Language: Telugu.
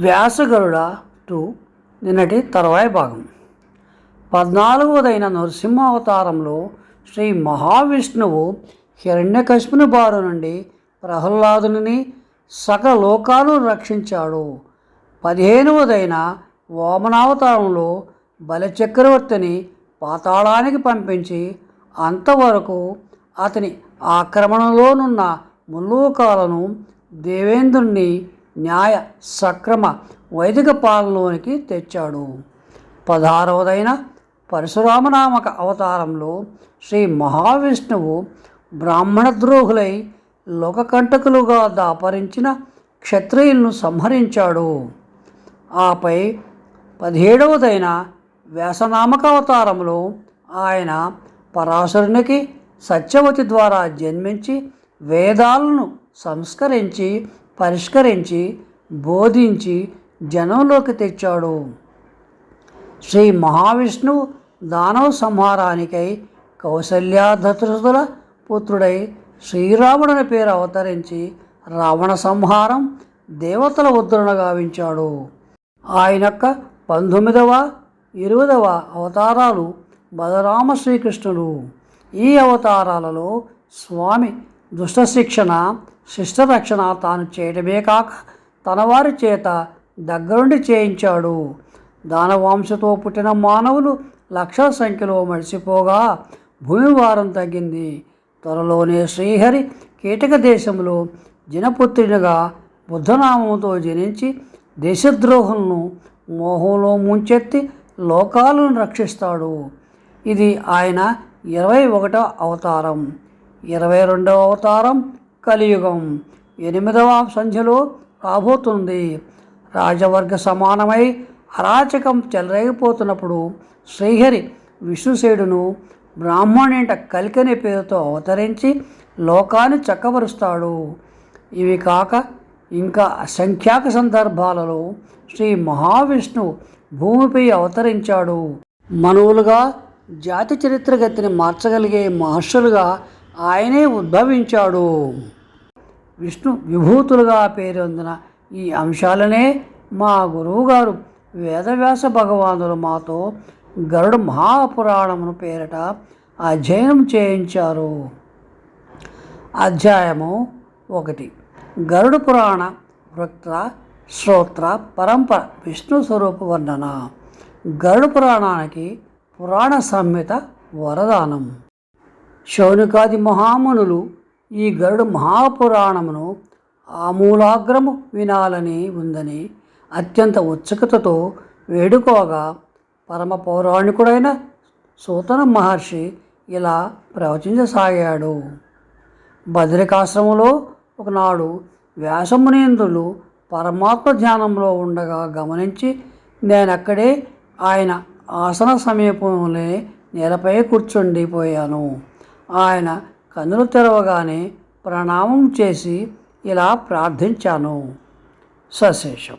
వ్యాసగరుడ టు నిన్నటి తర్వాయి భాగం. పద్నాలుగవదైన నరసింహ అవతారంలో శ్రీ మహావిష్ణువు హిరణ్యకశిపుని బారు నుండి ప్రహ్లాదుని సకల లోకాలు రక్షించాడు. పదిహేనవదైన వామనావతారంలో బలచక్రవర్తిని పాతాళానికి పంపించి అంతవరకు అతని ఆక్రమణలోనున్న ముల్లోకాలను దేవేంద్రుణ్ణి న్యాయ సక్రమ వైదిక పాలనలోనికి తెచ్చాడు. పదహారవదైన పరశురామనామక అవతారంలో శ్రీ మహావిష్ణువు బ్రాహ్మణ ద్రోహులై లోకకంటకులుగా దాపరించిన క్షత్రియులను సంహరించాడు. ఆపై పదిహేడవదైన వ్యాసనామక అవతారంలో ఆయన పరాశరునికి సత్యవతి ద్వారా జన్మించి వేదాలను సంస్కరించి పరిష్కరించి బోధించి జనంలోకి తెచ్చాడు. శ్రీ మహావిష్ణువు దానవ సంహారానికై కౌసల్యాధతుల పుత్రుడై శ్రీరాముడని పేరు అవతరించి రావణ సంహారం దేవతల ఉద్ధరణ గావించాడు. ఆయన యొక్క పంతొమ్మిదవ ఇరవదవ అవతారాలు బలరామ శ్రీకృష్ణుడు. ఈ అవతారాలలో స్వామి దుష్ట శిక్షణ శిష్ట రక్షణ తాను చేయడమే కాక తనవారి చేత దగ్గరుండి చేయించాడు. దానవాంశతో పుట్టిన మానవులు లక్ష సంఖ్యలో మడిసిపోగా భూమి వారం తగ్గింది. త్వరలోనే శ్రీహరి కీటక దేశంలో జనపుత్రునిగా బుద్ధనామంతో జనించి దేశద్రోహులను మోహంలో ముంచెత్తి లోకాలను రక్షిస్తాడు. ఇది ఆయన ఇరవై ఒకటో అవతారం. ఇరవై రెండవ అవతారం కలియుగం. ఎనిమిదవ సంఖ్యలో రాబోతుంది. రాజవర్గ సమానమై అరాచకం చెలరేగిపోతున్నప్పుడు శ్రీహరి విష్ణుసేడును బ్రాహ్మణింట కలికనే పేరుతో అవతరించి లోకాన్ని చక్కబరుస్తాడు. ఇవి కాక ఇంకా అసంఖ్యాక సందర్భాలలో శ్రీ మహావిష్ణువు భూమిపై అవతరించాడు. మనువులుగా జాతి చరిత్ర గతిని మార్చగలిగే మహర్షులుగా ఆయనే ఉద్భవించాడు. విష్ణు విభూతులుగా పేరొందిన ఈ అంశాలనే మా గురువుగారు వేదవ్యాస భగవానులు మాతో గరుడ మహాపురాణమును పేరిట అధ్యయనం చేయించారు. అధ్యాయము ఒకటి. గరుడ పురాణ వృత్త శ్రోత్ర పరంపర విష్ణు స్వరూప వర్ణన. గరుడ పురాణానికి పురాణ సంహిత వరదానం. శౌనికాది మహామునులు ఈ గరుడు మహాపురాణమును ఆమూలాగ్రము వినాలని ఉందని అత్యంత ఉత్సుకతతో వేడుకోగా పరమ పౌరాణికుడైన సూతన మహర్షి ఇలా ప్రవచించసాగాడు. బద్రికాశ్రమంలో ఒకనాడు వ్యాసమునీంద్రులు పరమాత్మ ధ్యానంలో ఉండగా గమనించి నేనక్కడే ఆయన ఆసన సమీపంలోనే నేలపై కూర్చుండిపోయాను. ఆయన కన్నులు తెరవగానే ప్రణామం చేసి ఇలా ప్రార్థించాను. సశేషం.